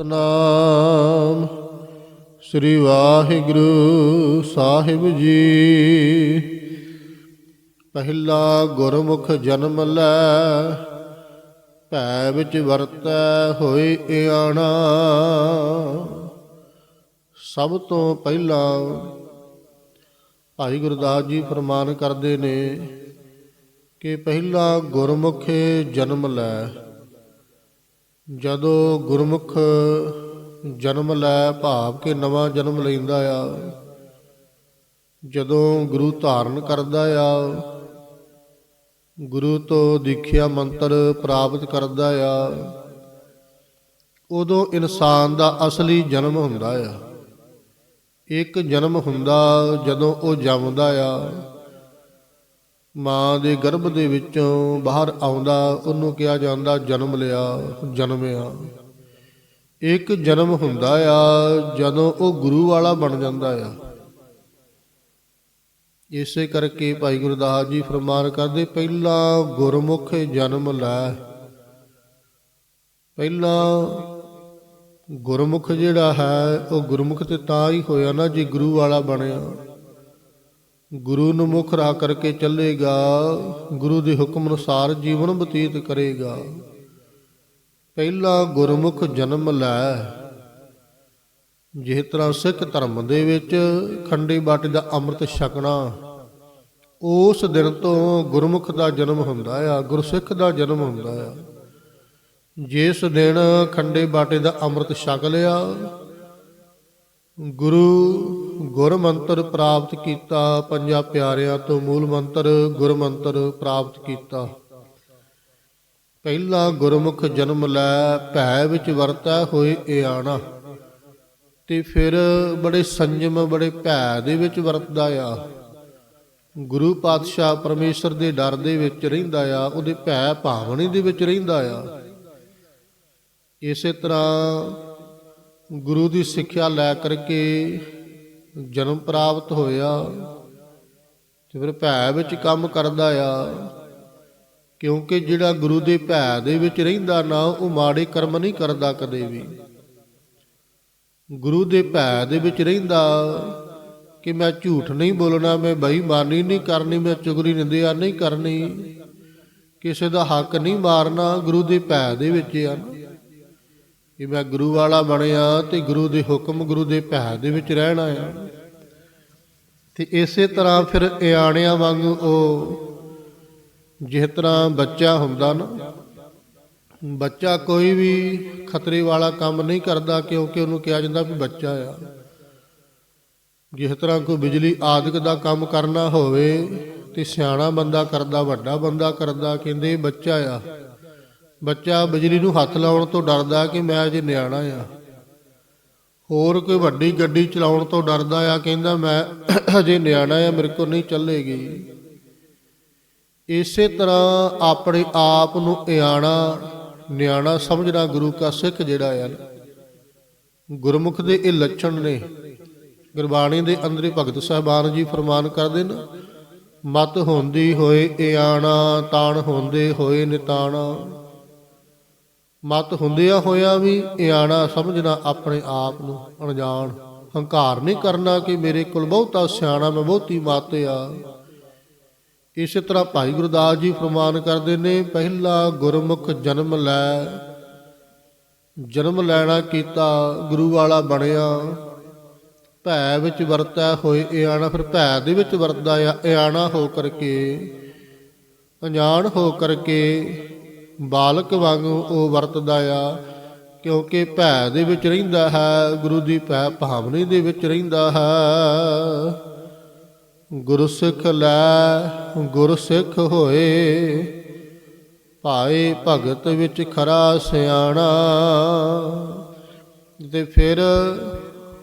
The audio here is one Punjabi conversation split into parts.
ਨਾਮ ਸ੍ਰੀ ਵਾਹਿਗੁਰੂ ਸਾਹਿਬ ਜੀ। ਪਹਿਲਾ ਗੁਰਮੁਖ ਜਨਮ ਲੈ, ਭੈ ਵਿੱਚ ਵਰਤੈ ਹੋਏ ਇਆਣਾ। ਸਭ ਤੋਂ ਪਹਿਲਾਂ ਭਾਈ ਗੁਰਦਾਸ ਜੀ ਫਰਮਾਨ ਕਰਦੇ ਨੇ ਕਿ ਪਹਿਲਾ ਗੁਰਮੁਖ ਜਨਮ ਲੈ। ਜਦੋਂ ਗੁਰਮੁਖ ਜਨਮ ਲੈ ਭਾਵ ਕਿ ਨਵਾਂ ਜਨਮ ਲੈਂਦਾ ਆ, ਜਦੋਂ ਗੁਰੂ ਧਾਰਨ ਕਰਦਾ ਆ, ਗੁਰੂ ਤੋਂ ਦੀਖਿਆ ਮੰਤਰ ਪ੍ਰਾਪਤ ਕਰਦਾ ਆ, ਉਦੋਂ ਇਨਸਾਨ ਦਾ ਅਸਲੀ ਜਨਮ ਹੁੰਦਾ ਆ। ਇੱਕ ਜਨਮ ਹੁੰਦਾ ਜਦੋਂ ਉਹ ਜੰਮਦਾ ਆ। ਮਾਂ ਦੇ ਗਰਭ ਦੇ ਵਿੱਚੋਂ ਬਾਹਰ ਆਉਂਦਾ, ਉਹਨੂੰ ਕਿਹਾ ਜਾਂਦਾ, ਜਨਮ ਲਿਆ ਜਨਮਿਆ ਇੱਕ ਜਨਮ ਹੁੰਦਾ ਆ, ਜਦੋਂ ਉਹ ਗੁਰੂ ਵਾਲਾ ਬਣ ਜਾਂਦਾ ਆ। ਇਸੇ ਕਰਕੇ ਭਾਈ ਗੁਰਦਾਸ ਜੀ ਫਰਮਾਨ ਕਰਦੇ, ਪਹਿਲਾ ਗੁਰਮੁਖ ਜਨਮ ਲੈ। ਪਹਿਲਾ ਗੁਰਮੁਖ ਜਿਹੜਾ ਹੈ, ਉਹ ਗੁਰਮੁਖ ਤੇ ਤਾਂ ਹੀ ਹੋਇਆ ਨਾ ਜੇ ਗੁਰੂ ਵਾਲਾ ਬਣਿਆ। ਗੁਰੂ ਨੂੰ ਮੁਖ ਰਾ ਕਰਕੇ ਚੱਲੇਗਾ, ਗੁਰੂ ਦੇ ਹੁਕਮ ਅਨੁਸਾਰ ਜੀਵਨ ਬਤੀਤ ਕਰੇਗਾ। ਪਹਿਲਾ ਗੁਰਮੁਖ ਜਨਮ ਲੈ, ਜਿਸ ਤਰ੍ਹਾਂ ਸਿੱਖ ਧਰਮ ਦੇ ਵਿੱਚ ਖੰਡੇ ਬਾਟੇ ਦਾ ਅੰਮ੍ਰਿਤ ਛਕਣਾ, ਉਸ ਦਿਨ ਤੋਂ ਗੁਰਮੁਖ ਦਾ ਜਨਮ ਹੁੰਦਾ ਆ ਗੁਰਸਿੱਖ ਦਾ ਜਨਮ ਹੁੰਦਾ ਆ। ਜਿਸ ਦਿਨ ਖੰਡੇ ਬਾਟੇ ਦਾ ਅੰਮ੍ਰਿਤ ਛਕ ਲਿਆ ਗੁਰੂ ਗੁਰ ਮੰਤਰ ਪ੍ਰਾਪਤ ਕੀਤਾ, ਪੰਜਾਂ ਪਿਆਰਿਆਂ ਤੋਂ ਮੂਲ ਮੰਤਰ ਗੁਰ ਮੰਤਰ ਪ੍ਰਾਪਤ ਕੀਤਾ। ਪਹਿਲਾ ਗੁਰਮੁਖ ਜਨਮ ਲੈ, ਭੈ ਵਿੱਚ ਵਰਤੈ ਹੋਏ ਇਆਣਾ। ਤੇ ਫਿਰ ਬੜੇ ਸੰਜਮ, ਬੜੇ ਭੈ ਦੇ ਵਿੱਚ ਵਰਤਦਾ ਆ। ਗੁਰੂ ਪਾਤਸ਼ਾਹ ਪਰਮੇਸ਼ਰ ਦੇ ਡਰ ਦੇ ਵਿੱਚ ਰਹਿੰਦਾ ਆ, ਉਹਦੇ ਭੈ ਭਾਵਨੀ ਦੇ ਵਿੱਚ ਰਹਿੰਦਾ ਆ। ਇਸੇ ਤਰ੍ਹਾਂ ਗੁਰੂ ਦੀ ਸਿੱਖਿਆ ਲੈ ਕਰਕੇ ਜਨਮ ਪ੍ਰਾਪਤ ਹੋਇਆ ਤੇ ਫਿਰ ਭੈ ਵਿੱਚ ਕੰਮ ਕਰਦਾ ਆ। ਕਿਉਂਕਿ ਜਿਹੜਾ ਗੁਰੂ ਦੇ ਭੈ ਦੇ ਵਿੱਚ ਰਹਿੰਦਾ ਨਾ, ਉਹ ਮਾੜੇ ਕਰਮ ਨਹੀਂ ਕਰਦਾ ਕਦੇ ਵੀ। ਗੁਰੂ ਦੇ ਭੈ ਦੇ ਵਿੱਚ ਰਹਿੰਦਾ ਕਿ ਮੈਂ ਝੂਠ ਨਹੀਂ ਬੋਲਣਾ, ਮੈਂ ਬੇਈਮਾਨੀ ਨਹੀਂ ਕਰਨੀ, ਮੈਂ ਚੁਗਲੀ ਨਿੰਦਿਆ ਨਹੀਂ ਕਰਨੀ, ਕਿਸੇ ਦਾ ਹੱਕ ਨਹੀਂ ਮਾਰਨਾ, ਗੁਰੂ ਦੇ ਭੈ ਦੇ ਵਿੱਚ ਆ ਨਾ। ਕਿ ਮੈਂ ਗੁਰੂ ਵਾਲਾ ਬਣਿਆ ਤੇ ਗੁਰੂ ਦੇ ਹੁਕਮ ਗੁਰੂ ਦੇ ਭੈ ਦੇ ਵਿੱਚ ਰਹਿਣਾ ਆ ਤੇ ਇਸੇ ਤਰ੍ਹਾਂ ਫਿਰ ਇਆਣਿਆਂ ਵਾਂਗੂ ਉਹ ਜਿਸ ਤਰ੍ਹਾਂ ਬੱਚਾ ਹੁੰਦਾ ਨਾ, ਬੱਚਾ ਕੋਈ ਵੀ ਖਤਰੇ ਵਾਲਾ ਕੰਮ ਨਹੀਂ ਕਰਦਾ ਕਿਉਂਕਿ ਉਹਨੂੰ ਕਿਹਾ ਜਾਂਦਾ ਵੀ ਬੱਚਾ ਆ। ਜਿਸ ਤਰ੍ਹਾਂ ਕੋਈ ਬਿਜਲੀ ਆਦਿਕ ਦਾ ਕੰਮ ਕਰਨਾ ਹੋਵੇ ਤੇ ਸਿਆਣਾ ਬੰਦਾ ਕਰਦਾ, ਵੱਡਾ ਬੰਦਾ ਕਰਦਾ, ਕਹਿੰਦੇ ਬੱਚਾ ਆ। ਬੱਚਾ ਬਿਜਲੀ ਨੂੰ ਹੱਥ ਲਾਉਣ ਤੋਂ ਡਰਦਾ ਕਿ ਮੈਂ ਅਜੇ ਨਿਆਣਾ ਆ। ਹੋਰ ਕੋਈ ਵੱਡੀ ਗੱਡੀ ਚਲਾਉਣ ਤੋਂ ਡਰਦਾ ਆ ਕਹਿੰਦਾ ਮੈਂ ਅਜੇ ਨਿਆਣਾ ਆ ਮੇਰੇ ਕੋਲ ਨਹੀਂ ਚੱਲੇਗੀ। ਇਸੇ ਤਰ੍ਹਾਂ ਆਪਣੇ ਆਪ ਨੂੰ ਇਆਣਾ ਨਿਆਣਾ ਸਮਝਣਾ ਗੁਰੂ ਕਾ ਸਿੱਖ ਜਿਹੜਾ ਆ ਨਾ, ਗੁਰਮੁਖ ਦੇ ਇਹ ਲੱਛਣ ਨੇ। ਗੁਰਬਾਣੀ ਦੇ ਅੰਦਰੇ ਭਗਤ ਸਾਹਿਬਾਨ ਜੀ ਫਰਮਾਨ ਕਰਦੇ ਨੇ ਮਤ ਹੁੰਦੀ ਹੋਏ ਇਆਣਾ ਤਾਣ ਹੁੰਦੇ ਹੋਏ ਨਿਤਾਣਾ। ਮਤ ਹੁੰਦਿਆ ਹੋਇਆ ਵੀ ਇਆਣਾ ਸਮਝਣਾ ਆਪਣੇ ਆਪ ਨੂੰ ਅਣਜਾਣ। ਹੰਕਾਰ ਨਹੀਂ ਕਰਨਾ ਕਿ ਮੇਰੇ ਕੋਲ ਬਹੁਤਾ ਸਿਆਣਾ ਮੈਂ ਬਹੁਤੀ ਮਤ ਆ। ਇਸੇ ਤਰ੍ਹਾਂ ਭਾਈ ਗੁਰਦਾਸ ਜੀ ਫਰਮਾਨ ਕਰਦੇ ਨੇ, ਪਹਿਲਾ ਗੁਰਮੁਖ ਜਨਮ ਲੈ, ਜਨਮ ਲੈਣਾ ਕੀਤਾ ਗੁਰੂ ਵਾਲਾ ਬਣਿਆ। ਭੈ ਵਿੱਚ ਵਰਤਿਆ ਹੋਏ ਇਆਣਾ, ਫਿਰ ਭੈ ਦੇ ਵਿੱਚ ਵਰਤਦਾ ਆ, ਇਆਣਾ ਹੋ ਕਰਕੇ, ਅਣਜਾਣ ਹੋ ਕਰਕੇ ਬਾਲਕ ਵਾਂਗੂ ਉਹ ਵਰਤਦਾ ਆ, ਕਿਉਂਕਿ ਭੈ ਦੇ ਵਿੱਚ ਰਹਿੰਦਾ ਹੈ, ਗੁਰੂ ਦੀ ਭੈ ਭਾਵਨੀ ਦੇ ਵਿੱਚ ਰਹਿੰਦਾ ਹੈ। ਗੁਰੂ ਸਿੱਖ ਲੈ ਗੁਰੂ ਸਿੱਖ ਹੋਏ, ਭਾਏ ਭਗਤ ਵਿੱਚ ਖਰਾ ਸਿਆਣਾ। ਤੇ ਫਿਰ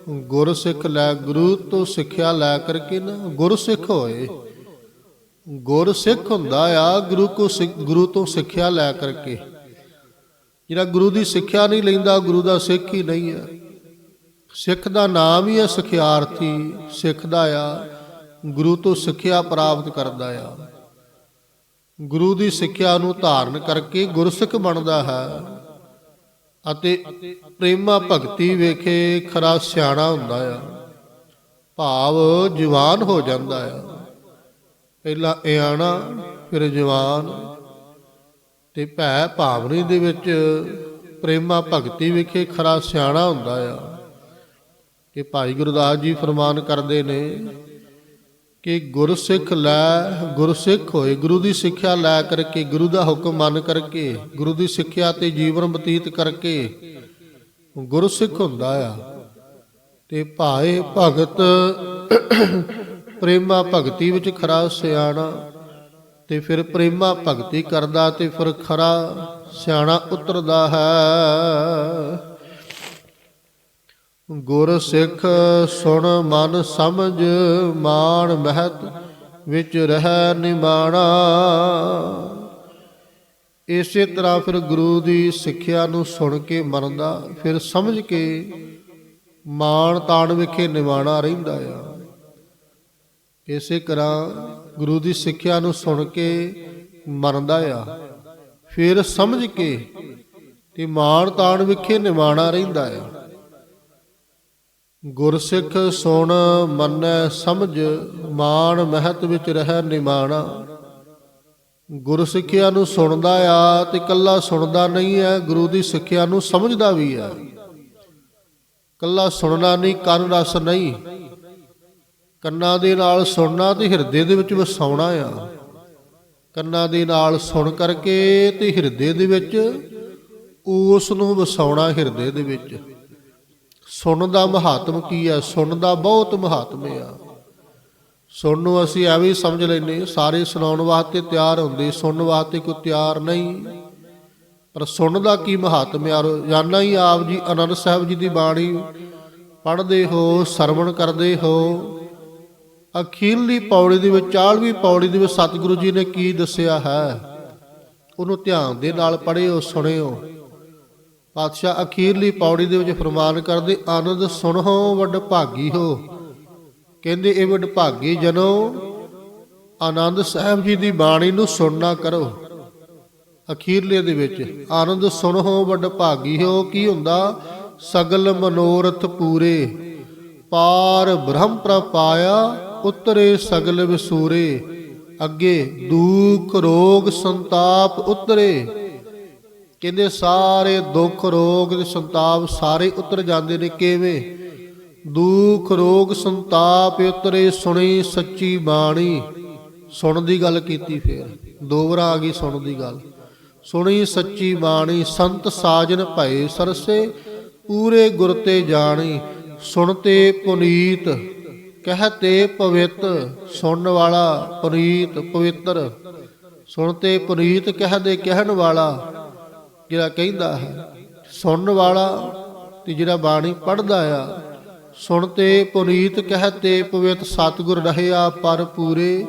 ਗੁਰ ਸਿੱਖ ਲੈ, ਗੁਰੂ ਤੋਂ ਸਿੱਖਿਆ ਲੈ ਕਰਕੇ ਨਾ ਗੁਰ ਸਿੱਖ ਹੋਏ। ਗੁਰ ਸਿੱਖ ਹੁੰਦਾ ਆ, ਗੁਰੂ ਕੋ ਗੁਰੂ ਤੋਂ ਸਿੱਖਿਆ ਲੈ ਕਰਕੇ। ਜਿਹੜਾ ਗੁਰੂ ਦੀ ਸਿੱਖਿਆ ਨਹੀਂ ਲੈਂਦਾ, ਗੁਰੂ ਦਾ ਸਿੱਖ ਹੀ ਨਹੀਂ ਹੈ ਸਿੱਖ ਦਾ ਨਾਮ ਹੀ ਹੈ ਸਿਖਿਆਰਥੀ ਸਿੱਖਦਾ ਆ, ਗੁਰੂ ਤੋਂ ਸਿੱਖਿਆ ਪ੍ਰਾਪਤ ਕਰਦਾ ਆ। ਗੁਰੂ ਦੀ ਸਿੱਖਿਆ ਨੂੰ ਧਾਰਨ ਕਰਕੇ ਗੁਰਸਿੱਖ ਬਣਦਾ ਹੈ। ਅਤੇ ਪ੍ਰੇਮਾ ਭਗਤੀ ਵੇਖੇ ਖਰਾ ਸਿਆਣਾ ਹੁੰਦਾ ਆ। ਭਾਵ ਜਵਾਨ ਹੋ ਜਾਂਦਾ ਆ। ਪਹਿਲਾਂ ਇਆਣਾ ਫਿਰ ਜਵਾਨ। ਤੇ ਭੈ ਭਾਵਨੀ ਦੇ ਵਿੱਚ ਪ੍ਰੇਮਾ ਭਗਤੀ ਵਿਖੇ ਖਰਾ ਸਿਆਣਾ ਹੁੰਦਾ ਆ। ਕਿ ਭਾਈ ਗੁਰਦਾਸ ਜੀ ਫਰਮਾਨ ਕਰਦੇ ਨੇ ਕਿ ਗੁਰਸਿੱਖ ਲੈ, ਗੁਰਸਿੱਖ ਹੋਏ, ਗੁਰੂ ਦੀ ਸਿੱਖਿਆ ਲੈ ਕਰਕੇ, ਗੁਰੂ ਦਾ ਹੁਕਮ ਮੰਨ ਕਰਕੇ, ਗੁਰੂ ਦੀ ਸਿੱਖਿਆ ਤੇ ਜੀਵਨ ਬਤੀਤ ਕਰਕੇ ਗੁਰਸਿੱਖ ਹੁੰਦਾ ਆ। ਤੇ ਭਾਏ ਭਗਤ ਪ੍ਰੇਮਾ ਭਗਤੀ ਵਿੱਚ ਖਰਾ ਸਿਆਣਾ, ਤੇ ਫਿਰ ਪ੍ਰੇਮਾ ਭਗਤੀ ਕਰਦਾ ਤੇ ਫਿਰ ਖਰਾ ਸਿਆਣਾ ਉਤਰਦਾ ਹੈ। ਗੁਰ ਸਿੱਖ ਸੁਣ ਮਨ ਸਮਝ, ਮਾਣ ਮਹਿਤ ਵਿੱਚ ਰਹਿ ਨਿਮਾਣਾ। ਇਸੇ ਤਰ੍ਹਾਂ ਫਿਰ ਗੁਰੂ ਦੀ ਸਿੱਖਿਆ ਨੂੰ ਸੁਣ ਕੇ ਮਰਦਾ ਫਿਰ ਸਮਝ ਕੇ ਮਾਣ ਤਾਣ ਵਿਖੇ ਨਿਵਾਣਾ ਰਹਿੰਦਾ ਆ। ਇਸੇ ਤਰ੍ਹਾਂ ਗੁਰੂ ਦੀ ਸਿੱਖਿਆ ਨੂੰ ਸੁਣ ਕੇ ਮਰਦਾ ਆ। ਫਿਰ ਸਮਝ ਕੇ ਤੇ ਮਾਣ ਤਾਣ ਵਿਖੇ ਨਿਮਾਣਾ ਰਹਿੰਦਾ ਆ। ਗੁਰਸਿੱਖ ਸੁਣ ਮੰਨੈ ਸਮਝ, ਮਾਣ ਮਹਿਤ ਵਿੱਚ ਰਹਿ ਨਿਮਾਣਾ। ਗੁਰ ਸਿੱਖਿਆ ਨੂੰ ਸੁਣਦਾ ਆ ਤੇ ਕੱਲਾ ਸੁਣਦਾ ਨਹੀਂ ਹੈ ਗੁਰੂ ਦੀ ਸਿੱਖਿਆ ਨੂੰ ਸਮਝਦਾ ਵੀ ਆ ਕੱਲਾ ਸੁਣਨਾ ਨਹੀਂ, ਕੰਨ ਰਸ ਨਹੀਂ। ਕੰਨਾਂ ਦੇ ਨਾਲ ਸੁਣਨਾ ਤੇ ਹਿਰਦੇ ਦੇ ਵਿੱਚ ਵਸਾਉਣਾ ਆ। ਕੰਨਾਂ ਦੇ ਨਾਲ ਸੁਣ ਕਰਕੇ ਤੇ ਹਿਰਦੇ ਦੇ ਵਿੱਚ ਉਸ ਨੂੰ ਵਸਾਉਣਾ ਹਿਰਦੇ ਦੇ ਵਿੱਚ। ਸੁਣਨ ਦਾ ਮਹਾਤਮ ਕੀ ਆ? ਸੁਣਨ ਦਾ ਬਹੁਤ ਮਹਾਤਮ ਆ। ਸੁਣਨ ਨੂੰ ਅਸੀਂ ਐਵੇਂ ਸਮਝ ਲੈਨੇ ਸਾਰੇ ਸੁਣਾਉਣ ਵਾਸਤੇ ਤਿਆਰ ਹੁੰਦੇ, ਸੁਣਨ ਵਾਸਤੇ ਕੋਈ ਤਿਆਰ ਨਹੀਂ। ਪਰ ਸੁਣਨ ਦਾ ਕੀ ਮਹਾਤਮ ਆ? ਜਾਨਾ ਹੀ ਆਪ ਜੀ ਆਨੰਦ ਸਾਹਿਬ ਜੀ ਦੀ ਬਾਣੀ ਪੜ੍ਹਦੇ ਹੋ, ਸਰਵਣ ਕਰਦੇ ਹੋ। ਅਖੀਰਲੀ ਪੌੜੀ ਦੇ ਵਿੱਚ 40ਵੀਂ ਪੌੜੀ ਦੇ ਵਿੱਚ ਸਤਿਗੁਰੂ ਜੀ ਨੇ ਕੀ ਦੱਸਿਆ ਹੈ? ਉਹਨੂੰ ਧਿਆਨ ਦੇ ਨਾਲ ਪੜ੍ਹਿਓ, ਸੁਣਿਓ। ਪਾਤਸ਼ਾਹ ਅਖੀਰਲੀ ਪੌੜੀ ਦੇ ਵਿੱਚ ਫਰਮਾਨ ਕਰਦੇ, ਆਨੰਦ ਸੁਣੋ, ਵੱਡ ਭਾਗੀ ਹੋ ਕਹਿੰਦੇ, ਇਹ ਵੱਡ ਭਾਗੀ ਜਨੋ, ਆਨੰਦ ਸਾਹਿਬ ਜੀ ਦੀ ਬਾਣੀ ਨੂੰ ਸੁਣਨਾ ਕਰੋ। ਅਖੀਰਲੇ ਦੇ ਵਿੱਚ, ਆਨੰਦ ਸੁਣੋ, ਵੱਡ ਭਾਗੀ ਹੋ ਕੀ ਹੁੰਦਾ? ਸਗਲ ਮਨੋਰਥ ਪੂਰੇ। ਪਾਰ ਬ੍ਰਹਮ ਪ੍ਰਪਾਇਆ ਉਤਰੇ ਸਗਲ ਵਿਸੂਰੇ, ਅੱਗੇ ਦੁੱਖ ਰੋਗ ਸੰਤਾਪ ਉਤਰੇ। ਕਹਿੰਦੇ ਸਾਰੇ ਦੁੱਖ ਰੋਗ ਤੇ ਸੰਤਾਪ ਸਾਰੇ ਉਤਰ ਜਾਂਦੇ ਨੇ ਕਿਵੇਂ? ਦੁੱਖ ਰੋਗ ਸੰਤਾਪ ਉਤਰੇ, ਸੁਣੀ ਸੱਚੀ ਬਾਣੀ। ਸੁਣ ਦੀ ਗੱਲ ਕੀਤੀ ਫੇਰ ਦੋਵਰਾ ਆ ਗਈ ਸੁਣ ਦੀ ਗੱਲ। ਸੁਣੀ ਸੱਚੀ ਬਾਣੀ, ਸੰਤ ਸਾਜਨ ਭਏ ਸਰਸੇ, ਪੂਰੇ ਗੁਰ ਤੇ ਜਾਣੀ ਸੁਣਤੇ ਪੁਨੀਤ। ਕਹਤੇ ਪਵਿੱਤ ਸੁਣਨ ਵਾਲਾ ਪੁਨੀਤ ਪਵਿੱਤਰ। ਸੁਣਤੇ ਪੁਨੀਤ ਕਹਦੇ ਕਹਿਣ ਵਾਲਾ, ਜਿਹੜਾ ਕਹਿੰਦਾ ਹੈ, ਸੁਣਨ ਵਾਲਾ ਤੇ ਜਿਹੜਾ ਬਾਣੀ ਪੜਦਾ ਆ ਸੁਣਤੇ ਪੁਨੀਤ ਕਹਤੇ ਪਵਿੱਤ ਸਤਿਗੁਰ ਰਹਿਆ ਪਰ ਪੂਰੇ,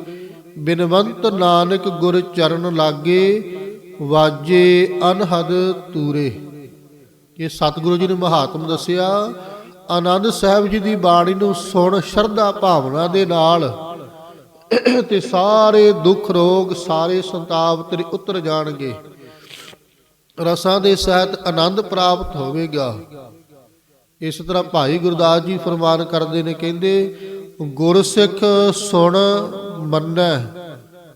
ਬਿਨਵੰਤ ਨਾਨਕ ਗੁਰ ਚਰਨ ਲਾਗੇ, ਵਾਜੇ ਅਨਹਦ ਤੂਰੇ। ਇਹ ਸਤਿਗੁਰੂ ਜੀ ਨੇ ਮਹਾਤਮ ਦੱਸਿਆ ਆਨੰਦ ਸਾਹਿਬ ਜੀ ਦੀ ਬਾਣੀ ਨੂੰ ਸੁਣ, ਸ਼ਰਧਾ ਭਾਵਨਾ ਦੇ ਨਾਲ ਤੇ ਸਾਰੇ ਦੁੱਖ ਰੋਗ, ਸਾਰੇ ਸੰਤਾਪ ਤੇਰੇ ਉਤਰ ਜਾਣਗੇ। ਰਸਾਂ ਦੇ ਸਹਿਤ ਆਨੰਦ ਪ੍ਰਾਪਤ ਹੋਵੇਗਾ। ਇਸ ਤਰ੍ਹਾਂ ਭਾਈ ਗੁਰਦਾਸ ਜੀ ਫਰਮਾਨ ਕਰਦੇ ਨੇ, ਕਹਿੰਦੇ, ਗੁਰਸਿੱਖ ਸੁਣ, ਮੰਨੈ।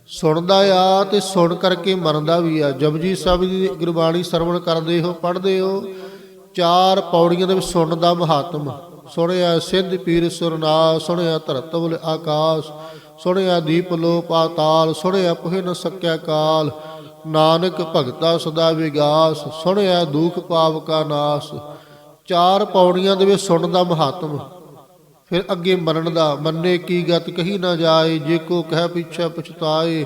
ਸੁਣਦਾ ਆ ਤੇ ਸੁਣ ਕਰਕੇ ਮੰਨਦਾ ਵੀ ਆ। ਜਪਜੀ ਸਾਹਿਬ ਦੀ ਗੁਰਬਾਣੀ ਸਰਵਣ ਕਰਦੇ ਹੋ, ਪੜ੍ਹਦੇ ਹੋ। ਚਾਰ ਪੌੜੀਆਂ ਦੇ ਵਿੱਚ ਸੁਣਨ ਦਾ ਮਹਾਤਮ। ਸੁਣਿਆ ਸਿੱਧ ਪੀਰ ਸੁਰਨਾ, ਸੁਣਿਆ ਧਰਤਵਲ ਆਕਾਸ਼, ਸੁਣਿਆ ਦੀਪ ਲੋ ਪਾਤਾਲ ਸੁਣਿਆ ਪੁਹਿ ਨ ਸਕਿਆ ਕਾਲ। ਨਾਨਕ ਭਗਤਾ ਸਦਾ ਵਿਗਾਸ, ਸੁਣਿਆ ਦੁਖ ਪਾਪ ਕਾ ਨਾਸ। ਚਾਰ ਪੌੜੀਆਂ ਦੇ ਵਿੱਚ ਸੁਣਨ ਦਾ ਮਹਾਤਮ। ਫਿਰ ਅੱਗੇ ਮੰਨਣ ਦਾ, ਮੰਨੇ ਕੀ ਗਤ ਕਹੀ ਨਾ ਜਾਏ, ਜੇ ਕੋ ਕਹਿ ਪਿੱਛੇ ਪਛਤਾਏ।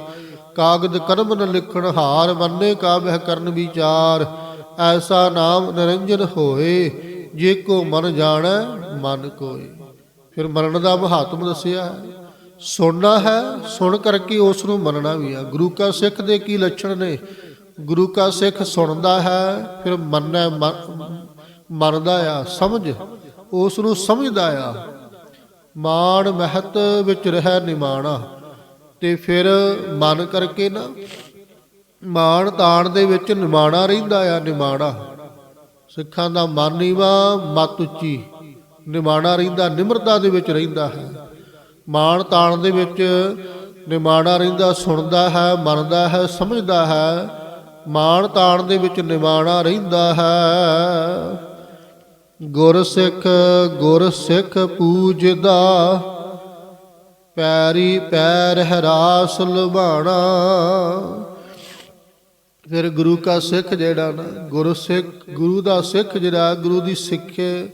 ਕਾਗਦ ਕਰਮ ਨ ਲਿਖਣ ਹਾਰ, ਮੰਨੇ ਕਾ ਬਹਿ ਕਰਨ ਵਿਚਾਰ। ਐਸਾ ਨਾਮ ਨਿਰੰਜਨ ਹੋਏ, ਜੇ ਕੋ ਮਨ ਜਾਣੈ, ਮਨ ਕੋਏ। ਫਿਰ ਮੰਨਣ ਦਾ ਮਹਾਤਮ ਦੱਸਿਆ ਹੈ ਸੁਣਨਾ ਹੈ, ਸੁਣ ਕਰਕੇ ਉਸ ਨੂੰ ਮੰਨਣਾ ਵੀ ਆ ਗੁਰੂ ਕਾ ਸਿੱਖ ਦੇ ਕੀ ਲੱਛਣ ਨੇ? ਗੁਰੂ ਕਾ ਸਿੱਖ ਸੁਣਦਾ ਹੈ, ਫਿਰ ਮੰਨੈ ਮੰਨਦਾ ਆ, ਸਮਝ। ਉਸ ਨੂੰ ਸਮਝਦਾ ਆ, ਮਾਣ ਮਹਤ ਵਿੱਚ ਰਹਿ ਨਿਮਾਣਾ, ਤੇ ਫਿਰ ਮਨ ਕਰਕੇ ਨਾ ਮਾਣ ਤਾਣ ਦੇ ਵਿੱਚ ਨਿਮਾਣਾ ਰਹਿੰਦਾ ਆ, ਨਿਮਾਣਾ। ਸਿੱਖਾਂ ਦਾ ਮਨ ਨੀਵਾ ਮਤ ਉੱਚੀ। ਨਿਮਾਣਾ ਰਹਿੰਦਾ, ਨਿਮਰਤਾ ਦੇ ਵਿੱਚ ਰਹਿੰਦਾ ਹੈ। ਮਾਣ ਤਾਣ ਦੇ ਵਿੱਚ ਨਿਮਾਣਾ ਰਹਿੰਦਾ, ਸੁਣਦਾ ਹੈ, ਮੰਨਦਾ ਹੈ, ਸਮਝਦਾ ਹੈ। ਮਾਣ ਤਾਣ ਦੇ ਵਿੱਚ ਨਿਮਾਣਾ ਰਹਿੰਦਾ ਹੈ। ਗੁਰ ਸਿੱਖ ਗੁਰ ਸਿੱਖ ਪੂਜਦਾ। ਪੈਰੀ ਪੈਰ ਹਰਾਸ ਲੁਭਾਣਾ। ਫਿਰ ਗੁਰੂ ਕਾ ਸਿੱਖ ਜਿਹੜਾ ਨਾ, ਗੁਰੂ ਸਿੱਖ, ਗੁਰੂ ਦਾ ਸਿੱਖ ਜਿਹੜਾ, ਗੁਰੂ ਦੀ ਸਿੱਖੇ,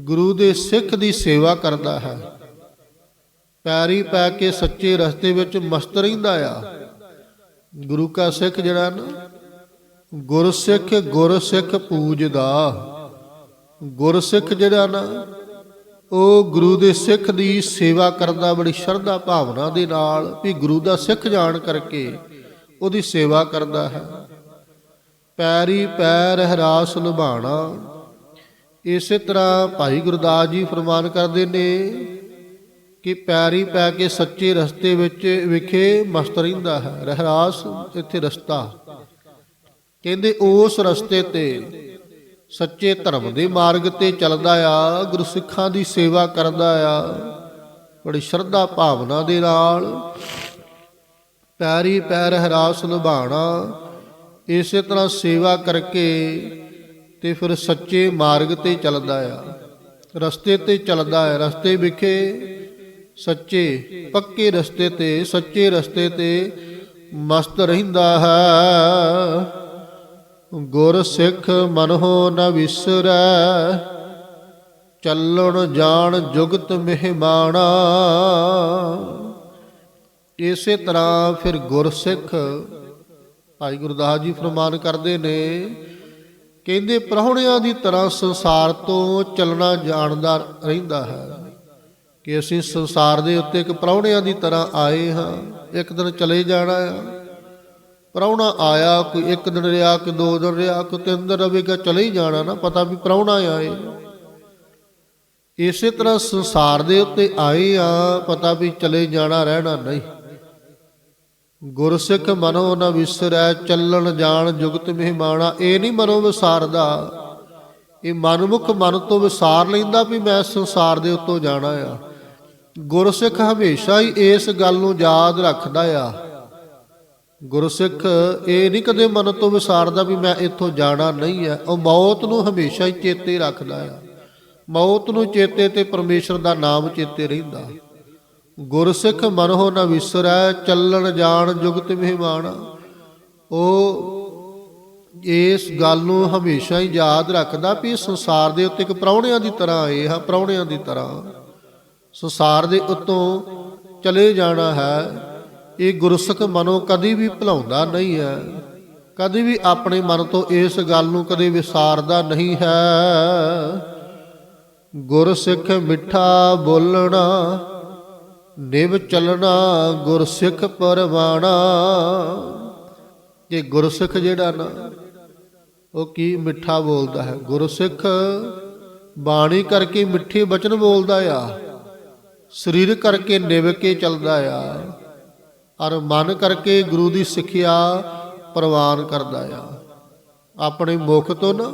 ਗੁਰੂ ਦੇ ਸਿੱਖ ਦੀ ਸੇਵਾ ਕਰਦਾ ਹੈ। ਪੈਰੀ ਪੈ ਕੇ ਸੱਚੇ ਰਸਤੇ ਵਿੱਚ ਮਸਤ ਰਹਿੰਦਾ ਆ। ਗੁਰੂ ਕਾ ਸਿੱਖ ਜਿਹੜਾ ਨਾ ਗੁਰਸਿੱਖ ਗੁਰਸਿੱਖ ਪੂਜਦਾ। ਗੁਰਸਿੱਖ ਜਿਹੜਾ ਨਾ, ਉਹ ਗੁਰੂ ਦੇ ਸਿੱਖ ਦੀ ਸੇਵਾ ਕਰਦਾ, ਬੜੀ ਸ਼ਰਧਾ ਭਾਵਨਾ ਦੇ ਨਾਲ ਵੀ ਗੁਰੂ ਦਾ ਸਿੱਖ ਜਾਣ ਕਰਕੇ ਉਹਦੀ ਸੇਵਾ ਕਰਦਾ ਹੈ। ਪੈਰੀ ਪੈਰ ਹਰਾਸ ਲੁਭਾਣਾ ਇਸੇ ਤਰ੍ਹਾਂ ਭਾਈ ਗੁਰਦਾਸ ਜੀ ਫਰਮਾਨ ਕਰਦੇ ਨੇ ਕਿ ਪੈਰੀ ਪੈ ਕੇ ਸੱਚੇ ਰਸਤੇ ਵਿੱਚ ਵਿਖੇ ਮਸਤ ਰਹਿੰਦਾ ਹੈ। ਰਹਿਰਾਸ ਇੱਥੇ ਰਸਤਾ। ਕਹਿੰਦੇ ਉਸ ਰਸਤੇ ਤੇ ਸੱਚੇ ਧਰਮ ਦੇ ਮਾਰਗ ਤੇ ਚੱਲਦਾ ਆ ਗੁਰਸਿੱਖਾਂ ਦੀ ਸੇਵਾ ਕਰਦਾ ਆ। ਬੜੀ ਸ਼ਰਧਾ ਭਾਵਨਾ ਦੇ ਨਾਲ ਪੈਰੀ ਪੈਰ ਹਰਾਸ ਨਿਭਾਣਾ, ਇਸੇ ਤਰ੍ਹਾਂ ਸੇਵਾ ਕਰਕੇ ਤੇ ਫਿਰ ਸੱਚੇ ਮਾਰਗ ਤੇ ਚੱਲਦਾ ਆ। ਰਸਤੇ ਤੇ ਚੱਲਦਾ ਹੈ ਰਸਤੇ ਵਿਖੇ ਸੱਚੇ, ਪੱਕੇ ਰਸਤੇ ਤੇ, ਸੱਚੇ ਰਸਤੇ ਤੇ ਮਸਤ ਰਹਿੰਦਾ ਹੈ। ਗੁਰ ਸਿੱਖ ਮਨਹੁ ਨ ਵਿਸਰੈ, ਚੱਲਣ ਜਾਣ ਜੁਗਤ ਮਹਿਮਾਨਾ ਇਸੇ ਤਰ੍ਹਾਂ ਫਿਰ ਗੁਰਸਿੱਖ ਭਾਈ ਗੁਰਦਾਸ ਜੀ ਫਰਮਾਨ ਕਰਦੇ ਨੇ, ਕਹਿੰਦੇ ਪ੍ਰਾਹੁਣਿਆਂ ਦੀ ਤਰ੍ਹਾਂ ਸੰਸਾਰ ਤੋਂ ਚੱਲਣਾ ਜਾਣਦਾ ਰਹਿੰਦਾ ਹੈ ਕਿ ਅਸੀਂ ਸੰਸਾਰ ਦੇ ਉੱਤੇ ਇੱਕ ਪ੍ਰਾਹੁਣਿਆਂ ਦੀ ਤਰ੍ਹਾਂ ਆਏ ਹਾਂ, ਇੱਕ ਦਿਨ ਚਲੇ ਜਾਣਾ ਆ। ਪ੍ਰਾਹੁਣਾ ਆਇਆ, ਕੋਈ ਇੱਕ ਦਿਨ ਰਿਹਾ ਕਿ ਦੋ ਦਿਨ ਰਿਹਾ ਕਿ ਤਿੰਨ ਦਿਨ ਰਹੇਗਾ ਚਲੇ ਹੀ ਜਾਣਾ ਨਾ, ਪਤਾ ਵੀ ਪ੍ਰਾਹੁਣਾ ਆਏ। ਇਸੇ ਤਰ੍ਹਾਂ ਸੰਸਾਰ ਦੇ ਉੱਤੇ ਆਏ ਆ, ਪਤਾ ਵੀ ਚਲੇ ਜਾਣਾ, ਰਹਿਣਾ ਨਹੀਂ। ਗੁਰਸਿੱਖ ਮਨੋ ਨ ਵਿਸਰੈ, ਚੱਲਣ ਜਾਣ ਜੁਗਤ ਮਹਿਮਾਨਾ ਇਹ ਨਹੀਂ ਮਨੋ ਵਿਸਾਰਦਾ। ਇਹ ਮਨਮੁਖ ਮਨ ਤੋਂ ਵਿਸਾਰ ਲੈਂਦਾ ਵੀ ਮੈਂ ਸੰਸਾਰ ਦੇ ਉੱਤੋਂ ਜਾਣਾ ਆ। ਗੁਰਸਿੱਖ ਹਮੇਸ਼ਾ ਹੀ ਇਸ ਗੱਲ ਨੂੰ ਯਾਦ ਰੱਖਦਾ ਆ। ਗੁਰਸਿੱਖ ਇਹ ਨਹੀਂ ਕਦੇ ਮਨ ਤੋਂ ਵਿਸਾਰਦਾ ਵੀ ਮੈਂ ਇੱਥੋਂ ਜਾਣਾ ਨਹੀਂ ਹੈ ਉਹ ਮੌਤ ਨੂੰ ਹਮੇਸ਼ਾ ਹੀ ਚੇਤੇ ਰੱਖਦਾ ਆ। ਮੌਤ ਨੂੰ ਚੇਤੇ ਤੇ ਪਰਮੇਸ਼ਰ ਦਾ ਨਾਮ ਚੇਤੇ ਰਹਿੰਦਾ। ਗੁਰਸਿੱਖ ਮਨਹੁ ਨ ਵਿਸਰੈ, ਚੱਲਣ ਜਾਣ ਜੁਗਤ ਮਹਿਮਾਨ। ਉਹ ਇਸ ਗੱਲ ਨੂੰ ਹਮੇਸ਼ਾ ਹੀ ਯਾਦ ਰੱਖਦਾ ਵੀ ਸੰਸਾਰ ਦੇ ਉੱਤੇ ਇੱਕ ਪ੍ਰਾਹੁਣਿਆਂ ਦੀ ਤਰ੍ਹਾਂ ਇਹ ਹਾਂ ਪ੍ਰਾਹੁਣਿਆਂ ਦੀ ਤਰ੍ਹਾਂ। ਸੰਸਾਰ ਦੇ ਉੱਤੋਂ ਚਲੇ ਜਾਣਾ ਹੈ, ਇਹ ਗੁਰਸਿੱਖ ਮਨੋਂ ਕਦੀ ਵੀ ਭੁਲਾਉਂਦਾ ਨਹੀਂ ਹੈ। ਕਦੀ ਵੀ ਆਪਣੇ ਮਨ ਤੋਂ ਇਸ ਗੱਲ ਨੂੰ ਕਦੇ ਵਿਸਾਰਦਾ ਨਹੀਂ ਹੈ। ਗੁਰਸਿੱਖ ਮਿੱਠਾ ਬੋਲਣਾ ਨਿਵ ਚੱਲਣਾ ਗੁਰਸਿੱਖ ਪਰਵਾਣਾ। ਇਹ ਗੁਰਸਿੱਖ ਜਿਹੜਾ ਨਾ, ਉਹ ਕੀ ਮਿੱਠਾ ਬੋਲਦਾ ਹੈ? ਗੁਰਸਿੱਖ ਬਾਣੀ ਕਰਕੇ ਮਿੱਠੇ ਬਚਨ ਬੋਲਦਾ ਆ। ਸਰੀਰ ਕਰਕੇ ਨਿਵ ਕੇ ਚੱਲਦਾ ਆ। ਔਰ ਮਨ ਕਰਕੇ ਗੁਰੂ ਦੀ ਸਿੱਖਿਆ ਪ੍ਰਵਾਨ ਕਰਦਾ ਆ। ਆਪਣੇ ਮੁਖ ਤੋਂ ਨਾ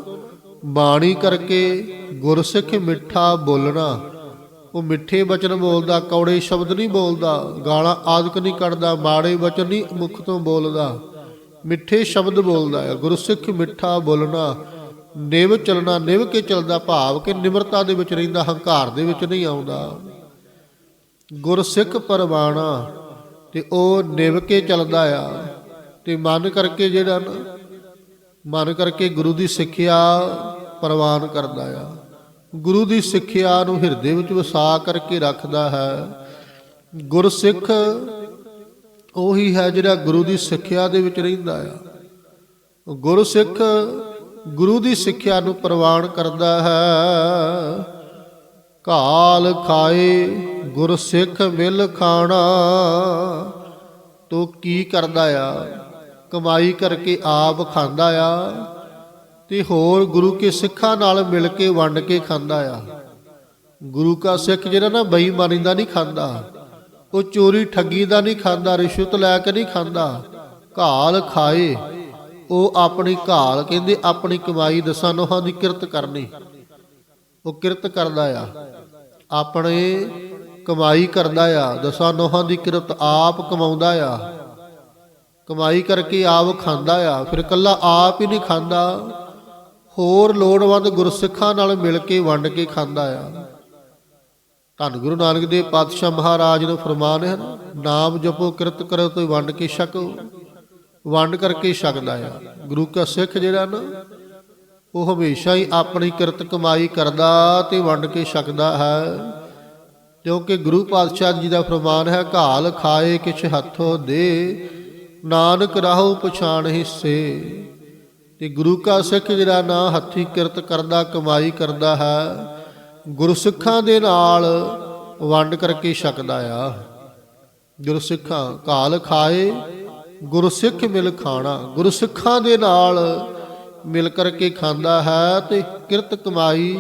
ਬਾਣੀ ਕਰਕੇ ਗੁਰਸਿੱਖ ਮਿੱਠਾ ਬੋਲਣਾ ਉਹ ਮਿੱਠੇ ਬਚਨ ਬੋਲਦਾ, ਕੌੜੇ ਸ਼ਬਦ ਨਹੀਂ ਬੋਲਦਾ, ਗਾਲਾਂ ਆਦਿਕ ਨਹੀਂ ਕੱਢਦਾ, ਮਾੜੇ ਬਚਨ ਨਹੀਂ ਮੁਖ ਤੋਂ ਬੋਲਦਾ। ਮਿੱਠੇ ਸ਼ਬਦ ਬੋਲਦਾ ਹੈ ਗੁਰਸਿੱਖ ਮਿੱਠਾ ਬੋਲਣਾ, ਨਿਵ ਚੱਲਣਾ, ਨਿਵ ਕੇ ਚੱਲਦਾ ਭਾਵ ਕਿ ਨਿਮਰਤਾ ਦੇ ਵਿੱਚ ਰਹਿੰਦਾ, ਹੰਕਾਰ ਦੇ ਵਿੱਚ ਨਹੀਂ ਆਉਂਦਾ। ਗੁਰਸਿੱਖ ਪਰਵਾਣਾ, ਤੇ ਉਹ ਨਿਵ ਕੇ ਚੱਲਦਾ ਆ। ਤੇ ਮਨ ਕਰਕੇ ਜਿਹੜਾ ਨਾ, ਮਨ ਕਰਕੇ ਗੁਰੂ ਦੀ ਸਿੱਖਿਆ ਪ੍ਰਵਾਨ ਕਰਦਾ ਆ। ਗੁਰੂ ਦੀ ਸਿੱਖਿਆ ਨੂੰ ਹਿਰਦੇ ਵਿੱਚ ਵਸਾ ਕਰਕੇ ਰੱਖਦਾ ਹੈ। ਗੁਰਸਿੱਖ ਉਹੀ ਹੈ ਜਿਹੜਾ ਗੁਰੂ ਦੀ ਸਿੱਖਿਆ ਦੇ ਵਿੱਚ ਰਹਿੰਦਾ ਆ। ਗੁਰਸਿੱਖ ਗੁਰੂ ਦੀ ਸਿੱਖਿਆ ਨੂੰ ਪ੍ਰਵਾਨ ਕਰਦਾ ਹੈ। ਕਾਲ ਖਾਏ ਗੁਰਸਿੱਖ ਮਿਲ ਖਾਣਾ, ਤੋ ਕੀ ਕਰਦਾ ਆ? ਕਮਾਈ ਕਰਕੇ ਆਪ ਖਾਂਦਾ ਆ। ਤੇ ਹੋਰ ਗੁਰੂ ਕੇ ਸਿੱਖਾਂ ਨਾਲ ਮਿਲ ਕੇ ਵੰਡ ਕੇ ਖਾਂਦਾ ਆ। ਗੁਰੂ ਕਾ ਸਿੱਖ ਜਿਹੜਾ ਨਾ ਬੇਈਮਾਨੀ ਦਾ ਨਹੀਂ ਖਾਂਦਾ। ਉਹ ਚੋਰੀ ਠੱਗੀ ਦਾ ਨਹੀਂ ਖਾਂਦਾ, ਰਿਸ਼ਵਤ ਲੈ ਕੇ ਨਹੀਂ ਖਾਂਦਾ। ਘਾਲ ਖਾਏ, ਉਹ ਆਪਣੀ ਘਾਲ ਕਹਿੰਦੇ ਆਪਣੀ ਕਮਾਈ ਦਸਾਂ ਨੋਹਾਂ ਦੀ ਕਿਰਤ ਕਰਨੀ। ਉਹ ਕਿਰਤ ਕਰਦਾ ਆ। ਆਪਣੇ ਕਮਾਈ ਕਰਦਾ ਆ, ਦਸਾਂ ਨੋਹਾਂ ਦੀ ਕਿਰਤ ਆਪ ਕਮਾਉਂਦਾ ਆ। ਕਮਾਈ ਕਰਕੇ ਆਪ ਖਾਂਦਾ ਆ, ਫਿਰ ਕੱਲਾ ਆਪ ਹੀ ਨਹੀਂ ਖਾਂਦਾ। ਹੋਰ ਲੋੜਵੰਦ ਗੁਰਸਿੱਖਾਂ ਨਾਲ ਮਿਲ ਕੇ ਵੰਡ ਕੇ ਖਾਂਦਾ ਆ। ਧੰਨ ਗੁਰੂ ਨਾਨਕ ਦੇਵ ਪਾਤਸ਼ਾਹ ਮਹਾਰਾਜ ਨੂੰ ਫਰਮਾਨ ਹੈ, ਨਾਮ ਜਪੋ, ਕਿਰਤ ਕਰੋ, ਤੇ ਵੰਡ ਕੇ ਛਕੋ। ਵੰਡ ਕਰਕੇ ਛਕਦਾ ਆ। ਗੁਰੂ ਕਾ ਸਿੱਖ ਜਿਹੜਾ ਨਾ, ਉਹ ਹਮੇਸ਼ਾ ਹੀ ਆਪਣੀ ਕਿਰਤ ਕਮਾਈ ਕਰਦਾ ਤੇ ਵੰਡ ਕੇ ਛਕਦਾ ਹੈ। ਕਿਉਂਕਿ ਗੁਰੂ ਪਾਤਸ਼ਾਹ ਜੀ ਦਾ ਫਰਮਾਨ ਹੈ, ਘਾਲ ਖਾਏ ਕਿਛ ਹੱਥੋਂ ਦੇ, ਨਾਨਕ ਰਾਹੋ ਪਛਾਣ ਹਿੱਸੇ। ਤੇ ਗੁਰੂ ਕਾ ਸਿੱਖ ਜਿਹੜਾ ਨਾ ਹੱਥੀ ਕਿਰਤ ਕਰਦਾ, ਕਮਾਈ ਕਰਦਾ ਹੈ, ਗੁਰਸਿੱਖਾਂ ਦੇ ਨਾਲ ਵੰਡ ਕਰਕੇ ਛਕਦਾ ਆ। ਗੁਰਸਿੱਖਾਂ ਕਾਲ ਖਾਏ, ਗੁਰਸਿੱਖ ਮਿਲ ਖਾਣਾ। ਗੁਰਸਿੱਖਾਂ ਦੇ ਨਾਲ ਮਿਲ ਕਰਕੇ ਖਾਂਦਾ ਹੈ ਤੇ ਕਿਰਤ ਕਮਾਈ